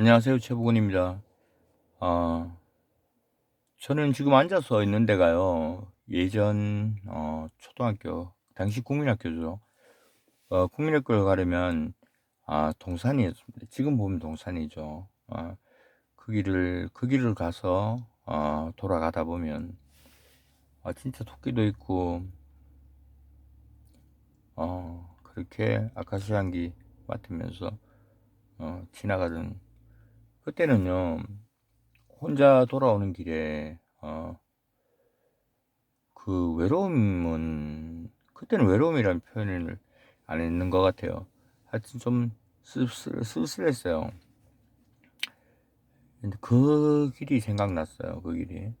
안녕하세요. 최부근입니다. 어, 저는 지금 앉아서 있는 데가요. 예전 어, 초등학교, 당시 국민학교죠. 어, 국민학교를 가려면 아, 동산이었습니다. 지금 보면 동산이죠. 어, 그 길을 그 길을 가서 어, 돌아가다 보면 아, 진짜 토끼도 있고 어, 그렇게 아카시아 향기 맡으면서 어, 지나가던 그때는요, 혼자 돌아오는 길에, 어, 그 외로움은, 그때는 외로움이라는 표현을 안 했는 것 같아요. 하여튼 좀 쓸쓸, 쓸쓸했어요. 근데 그 길이 생각났어요, 그 길이.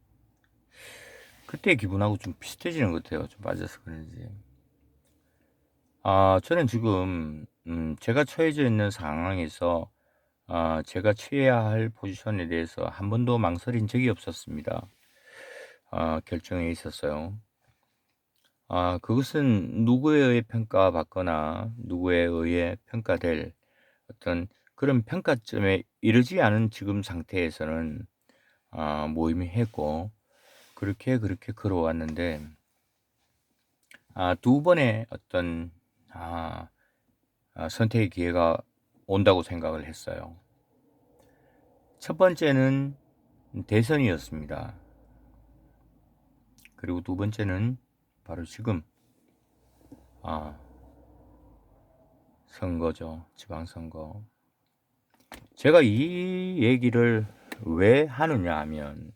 그때 기분하고 좀 비슷해지는 것 같아요. 좀 빠져서 그런지. 아, 저는 지금, 음, 제가 처해져 있는 상황에서 아, 제가 취해야 할 포지션에 대해서 한 번도 망설인 적이 없었습니다. 아, 결정에 있었어요. 아, 그것은 누구에 의해 평가받거나 누구에 의해 평가될 어떤 그런 평가점에 이르지 않은 지금 상태에서는 아, 무의미했고 그렇게 그렇게 걸어왔는데 아, 두 번의 어떤 아, 아, 선택의 기회가 온다고 생각을 했어요. 첫 번째는 대선이었습니다. 그리고 두 번째는 바로 지금 아, 선거죠. 지방선거. 제가 이 얘기를 왜 하느냐 하면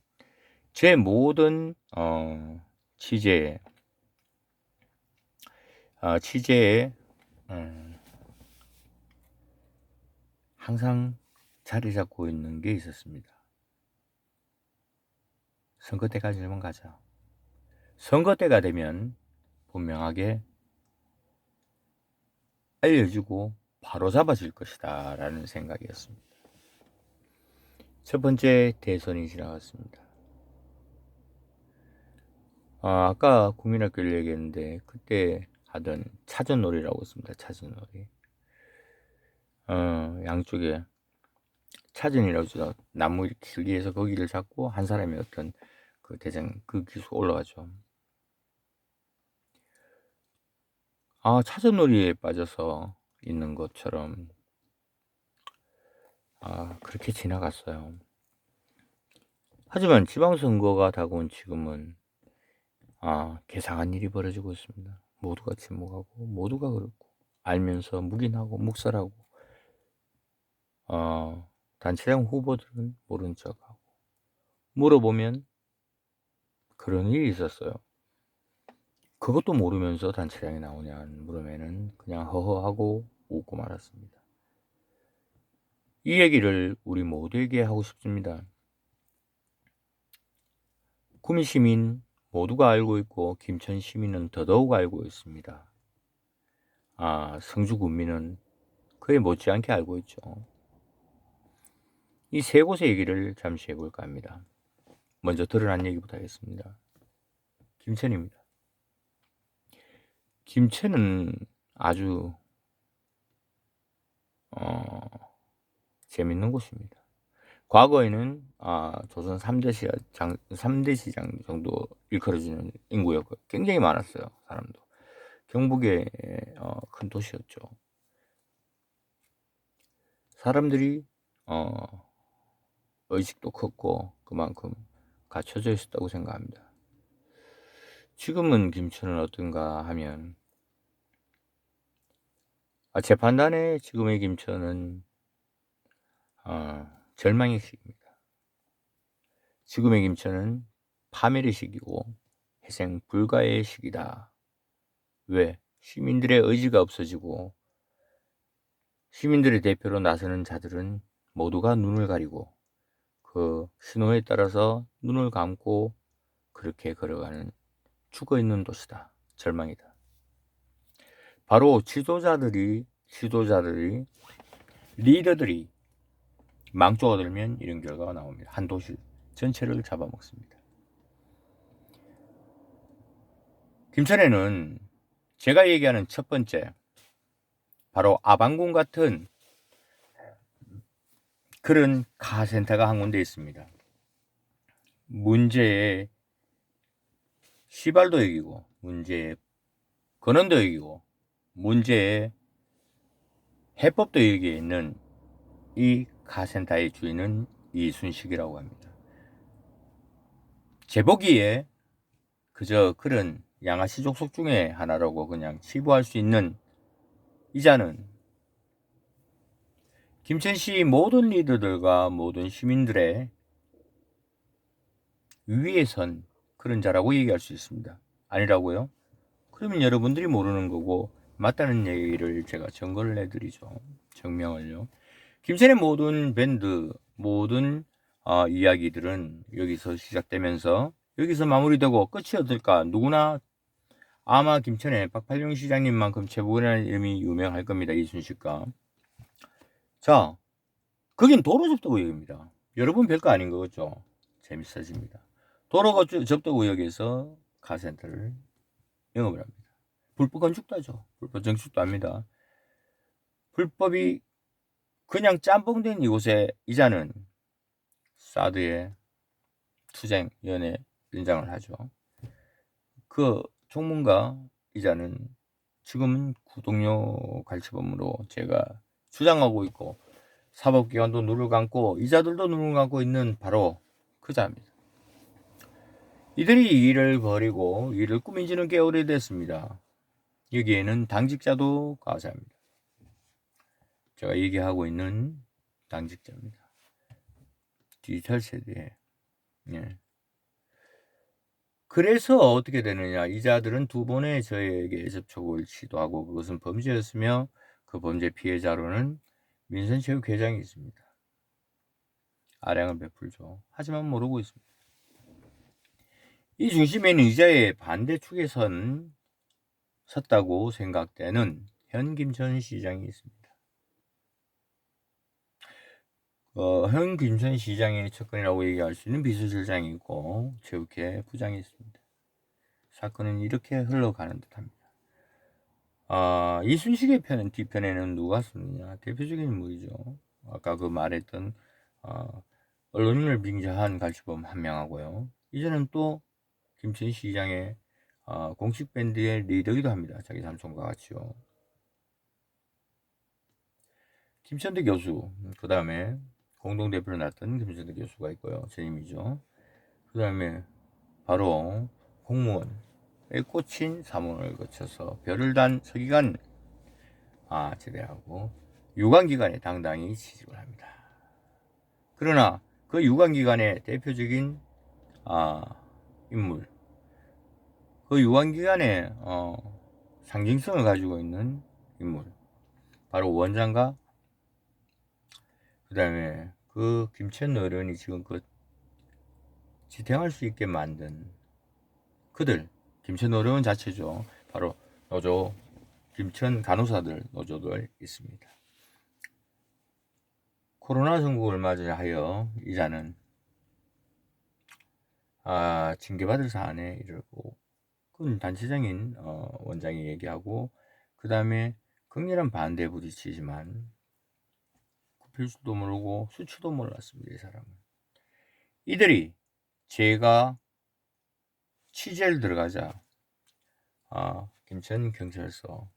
제 모든 어, 취재 어, 취재에 음, 항상 자리 잡고 있는 게 있었습니다. 선거 때까지만 가자. 선거 때가 되면 분명하게 알려주고 바로 잡아질 것이다 라는 생각이었습니다. 첫 번째 대선이 지나갔습니다. 아, 아까 국민학교를 얘기했는데 그때 하던 차전놀이라고 했습니다. 차전놀이. 어, 양쪽에 차전이라고 해서 나무 해서 거기를 잡고 한 사람이 어떤 그 대장 그 기수 올라가죠. 아, 차전놀이에 빠져서 있는 것처럼 아, 그렇게 지나갔어요. 하지만 지방선거가 다가온 지금은 아, 개상한 일이 벌어지고 있습니다. 모두가 침묵하고 모두가 그렇고 알면서 묵인하고 묵살하고 어, 단체장 후보들은 모른 척하고 물어보면 그런 일이 있었어요. 그것도 모르면서 단체장이 나오냐 물으면은 그냥 허허하고 웃고 말았습니다. 이 얘기를 우리 모두에게 하고 싶습니다. 구미 시민 모두가 알고 있고 김천 시민은 더더욱 알고 있습니다. 아, 성주 군민은 그에 못지않게 알고 있죠. 이 세 곳의 얘기를 잠시 해볼까 합니다. 먼저 드러난 얘기부터 하겠습니다. 김천입니다. 김천은 아주 어, 재밌는 곳입니다. 과거에는 아, 조선 3대 시장, 3대 시장 정도 일컬어지는 인구였고 굉장히 많았어요. 사람도. 경북의 어, 큰 도시였죠. 사람들이 어, 의식도 컸고 그만큼 갖춰져 있었다고 생각합니다. 지금은 김천은 어떤가 하면 아, 제 판단에 지금의 김천은 어, 절망의 시기입니다. 지금의 김천은 파멸의 시기고 회생 불가의 시기다. 왜? 시민들의 의지가 없어지고 시민들의 대표로 나서는 자들은 모두가 눈을 가리고 그 신호에 따라서 눈을 감고 그렇게 걸어가는 죽어 있는 도시다. 절망이다. 바로 지도자들이 지도자들이 리더들이 망조가 들면 이런 결과가 나옵니다. 한 도시 전체를 잡아먹습니다. 김천에는 제가 얘기하는 첫 번째 바로 아방궁 같은 그런 카센터가 한 군데 있습니다. 문제의 시발도 여기고 문제의 근원도 여기고 문제의 해법도 여기에 있는 이 카센터의 주인은 이순식이라고 합니다. 제보기에 그저 그런 양아치 족속 중에 하나라고 그냥 치부할 수 있는 이자는 김천시 모든 리더들과 모든 시민들의 위에 선 그런 자라고 얘기할 수 있습니다. 아니라고요? 그러면 여러분들이 모르는 거고 맞다는 얘기를 제가 증거를 내드리죠. 증명을요. 김천의 모든 밴드, 모든 어, 이야기들은 여기서 시작되면서 여기서 마무리되고 끝이 어떨까? 누구나 아마 김천의 박팔룡 시장님만큼 최고라는 이름이 유명할 겁니다. 이순식과. 자, 거긴 도로 접도 구역입니다. 여러분 별거 아닌 거죠. 재밌어집니다. 도로 접도 구역에서 카센터를 영업을 합니다. 불법 건축도 하죠. 불법 정축도 합니다. 불법이 그냥 짬뽕된 이곳에 이자는 사드의 투쟁위원회 연장을 하죠. 그 총문과 이자는 지금은 구독료 갈치범으로 제가 주장하고 있고 사법기관도 눈을 감고 이자들도 눈을 감고 있는 바로 그 자입니다. 이들이 이 일을 벌이고 일을 꾸민 지는 꽤 오래됐습니다. 여기에는 당직자도 가세합니다. 제가 얘기하고 있는 당직자입니다. 디지털 세대에. 예. 그래서 어떻게 되느냐. 이자들은 두 번의 저에게 접촉을 시도하고 그것은 범죄였으며 그 범죄 피해자로는 민선체육회장이 있습니다. 아량을 베풀죠. 하지만 모르고 있습니다. 이 중심에는 이자의 반대축에 선 섰다고 생각되는 현김천 시장이 있습니다. 어, 현 김천 시장의 측근이라고 얘기할 수 있는 비서실장이 있고 체육회 부장이 있습니다. 사건은 이렇게 흘러가는 듯합니다. 아, 이순식의 편은 뒤편에는 누가 쓰느냐 대표적인 인물이죠. 아까 그 말했던 어, 언론인을 빙자한 갈치범 한 명하고요. 이제는 또 김천 시장의 어, 공식 밴드의 리더기도 합니다. 자기 삼촌과 같이요. 김천대 교수, 그 다음에 공동대표를 맡은 김천대 교수가 있고요. 제임이죠. 그 다음에 바로 공무원에 꽂힌 사문을 거쳐서 별을 단 서기관 아, 제대하고 유관기관에 당당히 취직을 합니다. 그러나 그 유관기관의 대표적인 아, 인물, 그 유관기관의 어, 상징성을 가지고 있는 인물, 바로 원장과 그 다음에 그 김천 어른이 지금 그 지탱할 수 있게 만든 그들 김천 어른 자체죠. 바로 노조 김천 간호사들 노조들 있습니다. 코로나 전국을 맞이하여 이자는 아, 징계받을 사안에 이르고 그건 단체장인 어, 원장이 얘기하고 그 다음에 극렬한 반대에 부딪히지만 필수도 모르고 수치도 몰랐습니다. 이 사람은. 이들이 제가 취재를 들어가자 아, 김천 경찰서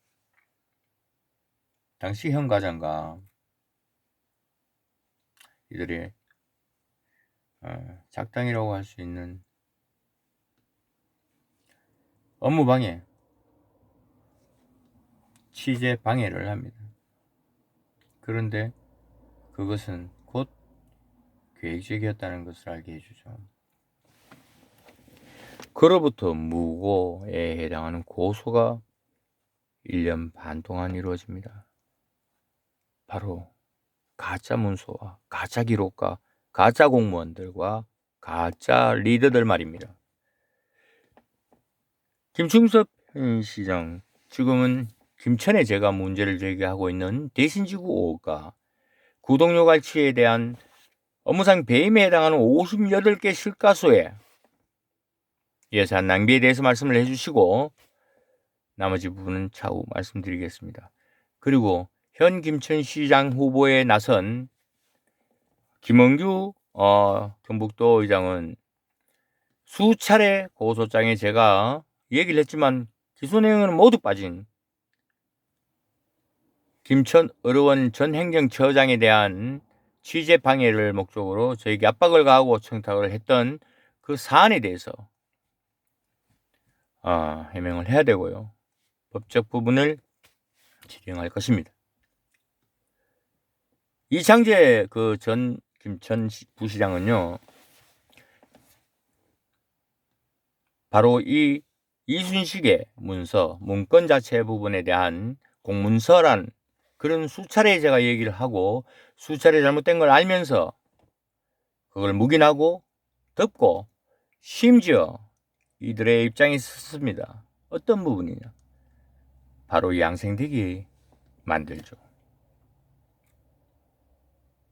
당시 현 과장과 이들의 어, 작당이라고 할 수 있는 업무 방해, 취재 방해를 합니다. 그런데 그것은 곧 계획적이었다는 것을 알게 해주죠. 그로부터 무고에 해당하는 고소가 1년 반 동안 이루어집니다. 바로 가짜 문서와 가짜 기록과 가짜 공무원들과 가짜 리더들 말입니다. 김충섭 현 시장, 지금은 김천에 제가 문제를 제기하고 있는 대신지구 5가 구독료 갈취에 대한 업무상 배임에 해당하는 58개 실가소에 예산 낭비에 대해서 말씀을 해주시고 나머지 부분은 차후 말씀드리겠습니다. 그리고 현 김천 시장 후보에 나선 김원규 어, 경북도 의장은 수차례 고소장에 제가 얘기를 했지만 기소 내용은 모두 빠진 김천 의료원 전 행정처장에 대한 취재 방해를 목적으로 저에게 압박을 가하고 청탁을 했던 그 사안에 대해서 아, 해명을 해야 되고요. 법적 부분을 진행할 것입니다. 이창재 그 전 김천 시- 부시장은요. 바로 이 이순식의 문서, 문건 자체 부분에 대한 공문서란 그런 수차례 제가 얘기를 하고 수차례 잘못된 걸 알면서 그걸 묵인하고 덮고 심지어 이들의 입장이 섰습니다. 어떤 부분이냐? 바로 이 양생되게 만들죠.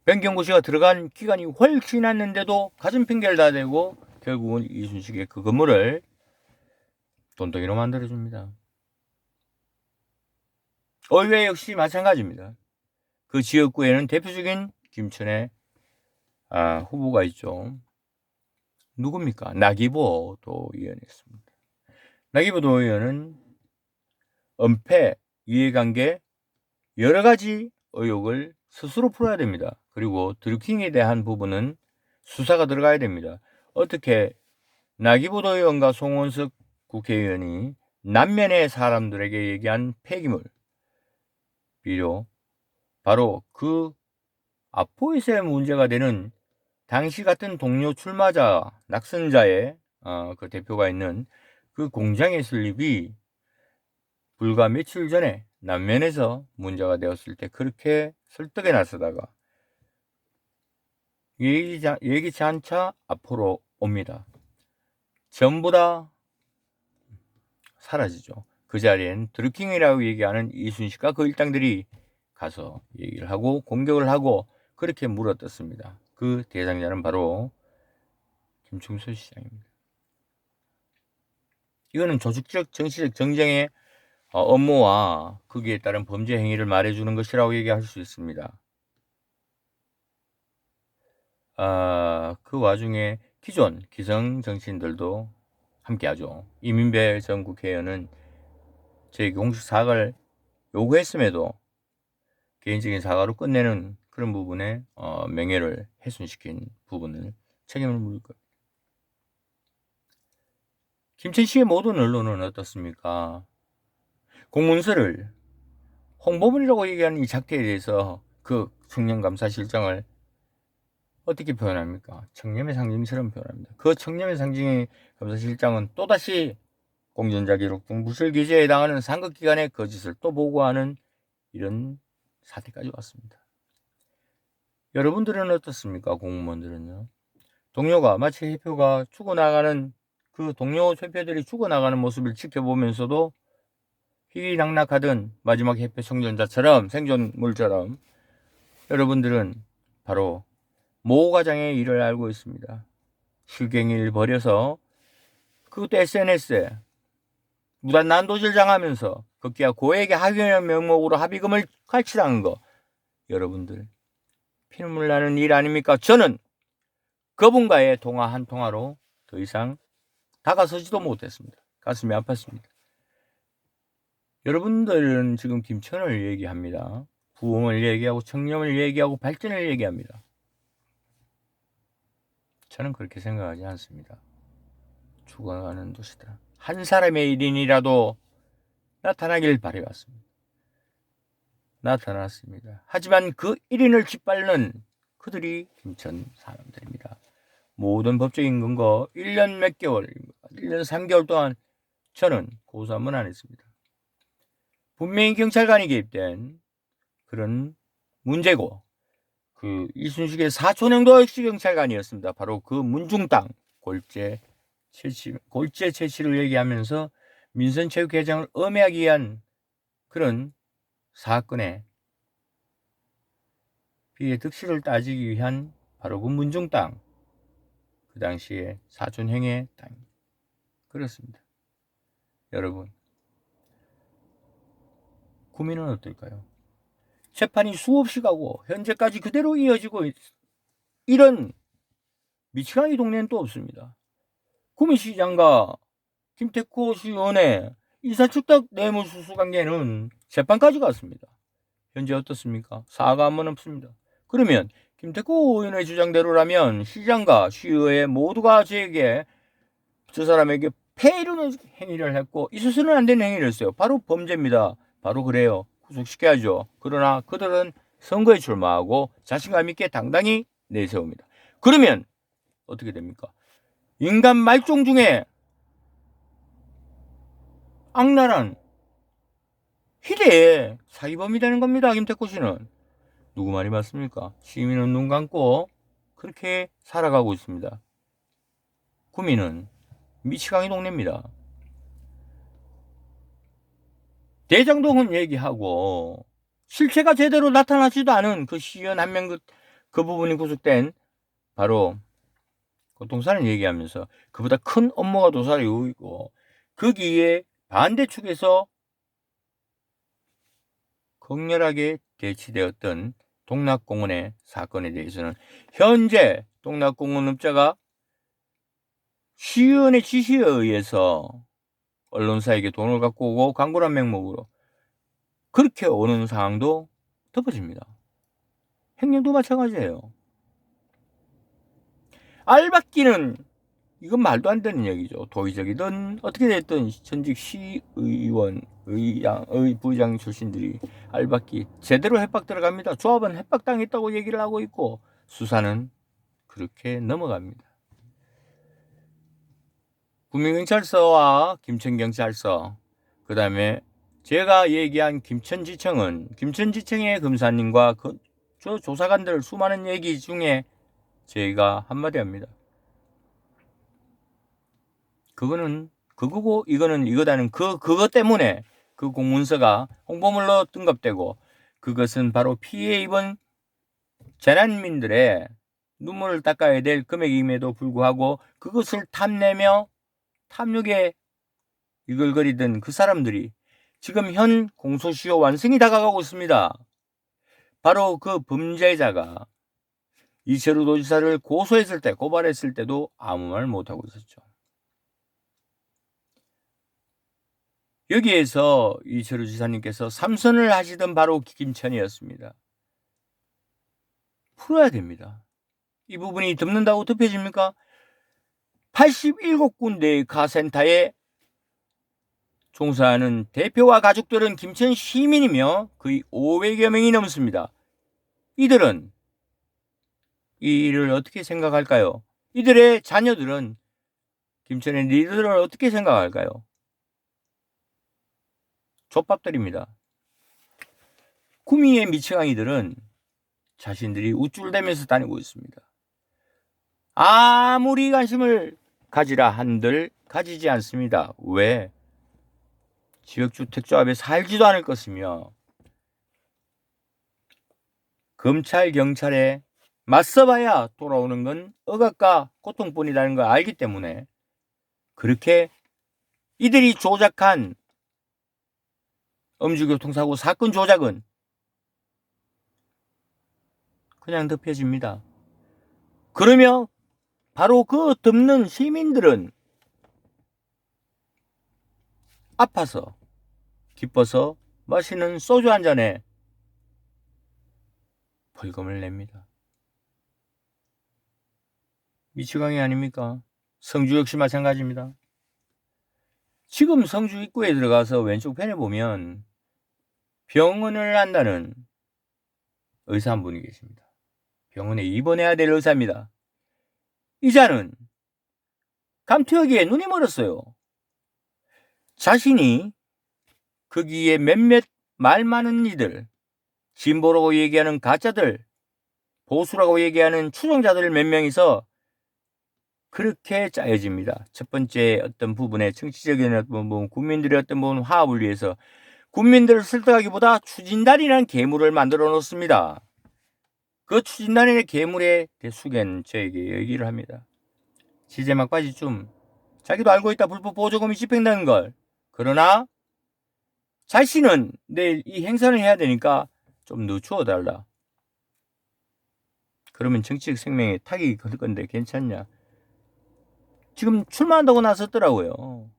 변경구 씨가 들어간 기간이 훨씬 지났는데도 가진 핑계를 다 대고 결국은 이순식의 그 건물을 돈덩이로 만들어줍니다. 의회 역시 마찬가지입니다. 그 지역구에는 대표적인 김천의 아, 후보가 있죠. 누굽니까? 나기보 도 의원이었습니다. 나기보 도 의원은 은폐, 이해관계 여러 가지 의혹을 스스로 풀어야 됩니다. 그리고 드루킹에 대한 부분은 수사가 들어가야 됩니다. 어떻게 나기보 도 의원과 송원석 국회의원이 남면의 사람들에게 얘기한 폐기물 비료 바로 그 아포에서의 문제가 되는 당시 같은 동료 출마자 낙선자의 어, 그 대표가 있는 그 공장의 설립이 불과 며칠 전에 남면에서 문제가 되었을 때 그렇게 설득에 나서다가 예기치, 예기치 않자 앞으로 옵니다. 전부 다 사라지죠. 그 자리엔 드루킹이라고 얘기하는 이순식과 그 일당들이 가서 얘기를 하고 공격을 하고 그렇게 물어뜯습니다. 그 대상자는 바로 김충수 시장입니다. 이거는 조직적 정치적 정쟁의 어, 업무와 거기에 따른 범죄 행위를 말해주는 것이라고 얘기할 수 있습니다. 아, 그 와중에 기존 기성 정치인들도 함께하죠. 이민배 전 국회의원은 저희 공식 사과를 요구했음에도 개인적인 사과로 끝내는 그런 부분에 어, 명예를 훼손시킨 부분을 책임을 물을 겁니다. 김천 시의 모든 언론은 어떻습니까? 공문서를 홍보물이라고 얘기하는 이 작태에 대해서 그 청년감사실장을 어떻게 표현합니까? 청렴의 상징처럼 표현합니다. 그 청렴의 상징의 감사실장은 또다시 공전자 기록 등 무술 기재에 해당하는 상급 기관의 거짓을 또 보고하는 이런 사태까지 왔습니다. 여러분들은 어떻습니까? 공무원들은요. 동료가 마치 해표가 죽어나가는 그 동료 회표들이 죽어나가는 모습을 지켜보면서도 희희낙낙하던 마지막 해표 청전자처럼 생존물처럼 여러분들은 바로 모 과장의 일을 알고 있습니다. 실갱이를 벌여서 그것도 SNS에 무단 난도질 당하면서 급기야 고액의 학연 명목으로 합의금을 갈취당한 거 여러분들 피눈물 나는 일 아닙니까? 저는 그분과의 통화 한 통화로 더 이상 다가서지도 못했습니다. 가슴이 아팠습니다. 여러분들은 지금 김천을 얘기합니다. 부흥을 얘기하고 청렴을 얘기하고 발전을 얘기합니다. 저는 그렇게 생각하지 않습니다. 죽어가는 도시다. 한 사람의 일인이라도 나타나길 바래왔습니다. 나타났습니다. 하지만 그 1인을 짓밟는 그들이 김천 사람들입니다. 모든 법적인 근거 1년 몇 개월, 1년 3개월 동안 저는 고소한번 안 했습니다. 분명히 경찰관이 개입된 그런 문제고 그 이순식의 사촌형도 역시 경찰관이었습니다. 바로 그 문중땅 골재 채취, 골재 채취를 얘기하면서 민선 체육회장을 음해하기 위한 그런 사건에 피해 득실을 따지기 위한 바로 그 문중 땅, 그 당시에 사촌형의 땅. 그렇습니다. 여러분, 구민은 어떨까요? 재판이 수없이 가고 현재까지 그대로 이어지고 있, 이런 미치광이 동네는 또 없습니다. 구미시장과 김태코 시의원의 이사축탁 뇌물수수 관계는 재판까지 갔습니다. 현재 어떻습니까? 사과 한번 없습니다. 그러면 김태코 의원의 주장대로라면 시장과 시의회 모두가 저에게 저 사람에게 폐이르는 행위를 했고 있어서는 안 되는 행위를 했어요. 바로 범죄입니다. 바로 그래요. 구속시켜야죠. 그러나 그들은 선거에 출마하고 자신감 있게 당당히 내세웁니다. 그러면 어떻게 됩니까? 인간 말종 중에 악랄한 희대의 사기범이 되는 겁니다. 김태코 씨는. 누구 말이 맞습니까? 시민은 눈 감고 그렇게 살아가고 있습니다. 구민은 미치광이 동네입니다. 대장동은 얘기하고 실체가 제대로 나타나지도 않은 그 시연 한명 그, 그 부분이 구속된 바로 고통사를 얘기하면서 그보다 큰 업무가 도사를 있고 거기에 반대축에서 극렬하게 대치되었던 동락공원의 사건에 대해서는 현재 동락공원 업자가 시의원의 지시에 의해서 언론사에게 돈을 갖고 오고 광고란 명목으로 그렇게 오는 상황도 덮어집니다. 행령도 마찬가지예요. 알박기는 이건 말도 안 되는 얘기죠. 도의적이든 어떻게 됐든 전직 시의원, 의장, 의 부의장 출신들이 알박기 제대로 협박 들어갑니다. 조합은 협박당했다고 얘기를 하고 있고 수사는 그렇게 넘어갑니다. 구민경찰서와 김천경찰서 그 다음에 제가 얘기한 김천지청은 김천지청의 검사님과 그, 저 조사관들 수많은 얘기 중에 저희가 한마디 합니다. 그거는 그거고 이거는 이거다는 그 그것 때문에 그 공문서가 홍보물로 등급되고 그것은 바로 피해 입은 재난민들의 눈물을 닦아야 될 금액임에도 불구하고 그것을 탐내며 탐욕에 이글거리던 그 사람들이 지금 현 공소시효 완성이 다가가고 있습니다. 바로 그 범죄자가 이철우 도지사를 고소했을 때, 고발했을 때도 아무 말 못하고 있었죠. 여기에서 이철우 지사님께서 삼선을 하시던 바로 김천이었습니다. 풀어야 됩니다. 이 부분이 덮는다고 덮여집니까? 87군데의 카센터에 종사하는 대표와 가족들은 김천 시민이며 거의 500여 명이 넘습니다. 이들은 이 일을 어떻게 생각할까요? 이들의 자녀들은 김천의 리더를 어떻게 생각할까요? 족밥들입니다. 구미의 미치광이들은 자신들이 우쭐대면서 다니고 있습니다. 아무리 관심을 가지라 한들 가지지 않습니다. 왜? 지역주택조합에 살지도 않을 것이며 검찰, 경찰에 맞서봐야 돌아오는 건 억압과 고통뿐이라는 걸 알기 때문에 그렇게 이들이 조작한 음주교통사고 사건 조작은 그냥 덮여집니다. 그러며 바로 그 덮는 시민들은 아파서 기뻐서 마시는 소주 한 잔에 벌금을 냅니다. 미치광이 아닙니까? 성주 역시 마찬가지입니다. 지금 성주 입구에 들어가서 왼쪽 편에 보면 병원을 한다는 의사 한 분이 계십니다. 병원에 입원해야 될 의사입니다. 이자는 감투하기에 눈이 멀었어요. 자신이 거기에 몇몇 말 많은 이들, 진보라고 얘기하는 가짜들, 보수라고 얘기하는 추종자들 몇 명이서 그렇게 짜여집니다. 첫 번째 어떤 부분에 정치적인 어떤 부분, 국민들의 어떤 부분 화합을 위해서 국민들을 설득하기보다 추진단이라는 괴물을 만들어 놓습니다. 그 추진단의 괴물의 대수겐 저에게 얘기를 합니다. 지제 막바지쯤 자기도 알고 있다 불법 보조금이 집행되는 걸. 그러나 자신은 내일 이 행선을 해야 되니까 좀 늦추어 달라. 그러면 정치적 생명에 타격이 걸 건데 괜찮냐? 지금 출마한다고 나섰더라고요.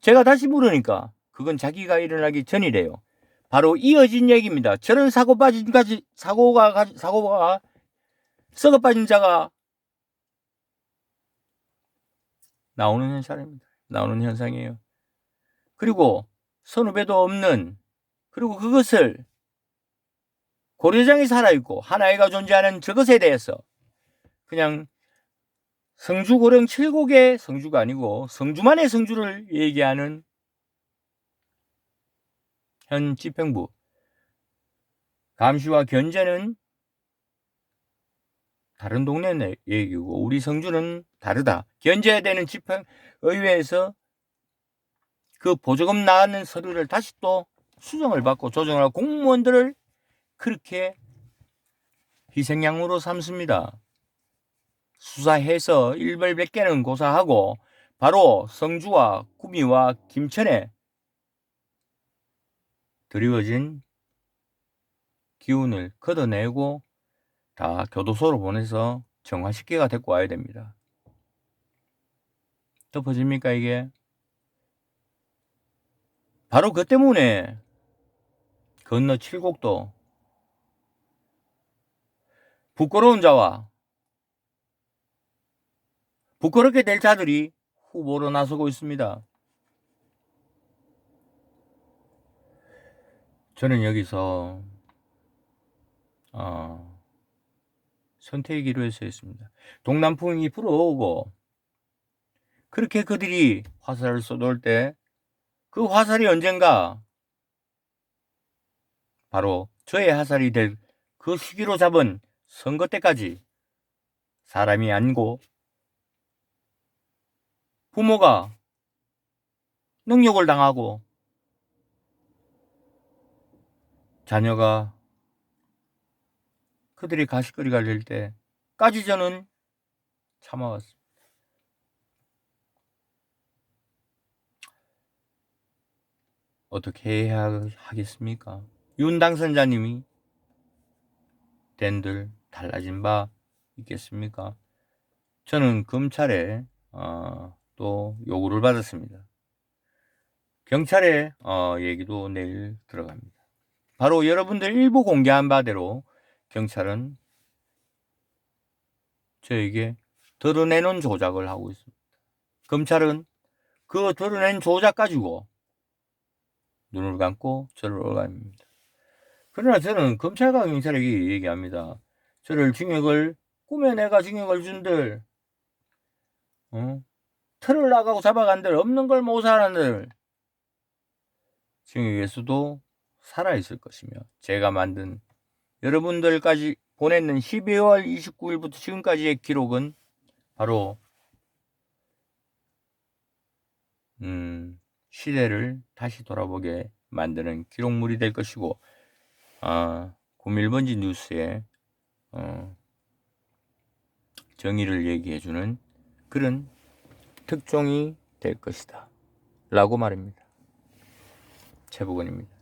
제가 다시 물으니까 그건 자기가 일어나기 전이래요. 바로 이어진 얘기입니다. 저런 사고 빠진 까지 사고가 가- 사고가 썩어 빠진 자가 나오는 현상입니다. 나오는 현상이에요. 그리고 선후배도 없는 그리고 그것을 고려장이 살아있고 하나이가 존재하는 저것에 대해서 그냥 성주 고령 칠곡의 성주가 아니고 성주만의 성주를 얘기하는 현 집행부 감시와 견제는 다른 동네 내 얘기고 우리 성주는 다르다. 견제되는 집행 의회에서 그 보조금 나가는 서류를 다시 또 수정을 받고 조정을 하고 공무원들을 그렇게 희생양으로 삼습니다. 수사해서 일벌백계는 고사하고 바로 성주와 구미와 김천에 드리워진 기운을 걷어내고 다 교도소로 보내서 정화식계가 데리고 와야 됩니다. 덮어집니까 이게? 바로 그 때문에 건너 칠곡도 부끄러운 자와 부끄럽게 될 자들이 후보로 나서고 있습니다. 저는 여기서 어, 선택이기로 해서 했습니다. 동남풍이 불어오고 그렇게 그들이 화살을 쏘돌 때그 화살이 언젠가 바로 저의 화살이 될그 시기로 잡은 선거 때까지 사람이 아니고 부모가 능욕을 당하고 자녀가 그들이 가시거리 갈릴 때까지 저는 참아왔습니다. 어떻게 해야 하겠습니까? 윤 당선자님이 된들 달라진 바 있겠습니까? 저는 검찰에 어, 또 요구를 받았습니다. 경찰의 어, 얘기도 내일 들어갑니다. 바로 여러분들 일부 공개한 바대로 경찰은 저에게 드러내는 조작을 하고 있습니다. 검찰은 그 드러낸 조작 가지고 눈을 감고 저를 올갑니다. 그러나 저는 검찰과 경찰에게 얘기합니다. 저를 징역을 꾸며내가 징역을 준들 어? 틀을 나가고 잡아간 들 없는 걸 모사하는들 징역에서도 살아있을 것이며 제가 만든 여러분들까지 보냈는 12월 29일부터 지금까지의 기록은 바로 음, 시대를 다시 돌아보게 만드는 기록물이 될 것이고 아, 고밀번지 뉴스에 어, 정의를 얘기해주는 그런 특종이 될 것이다 라고 말입니다. 최복원입니다.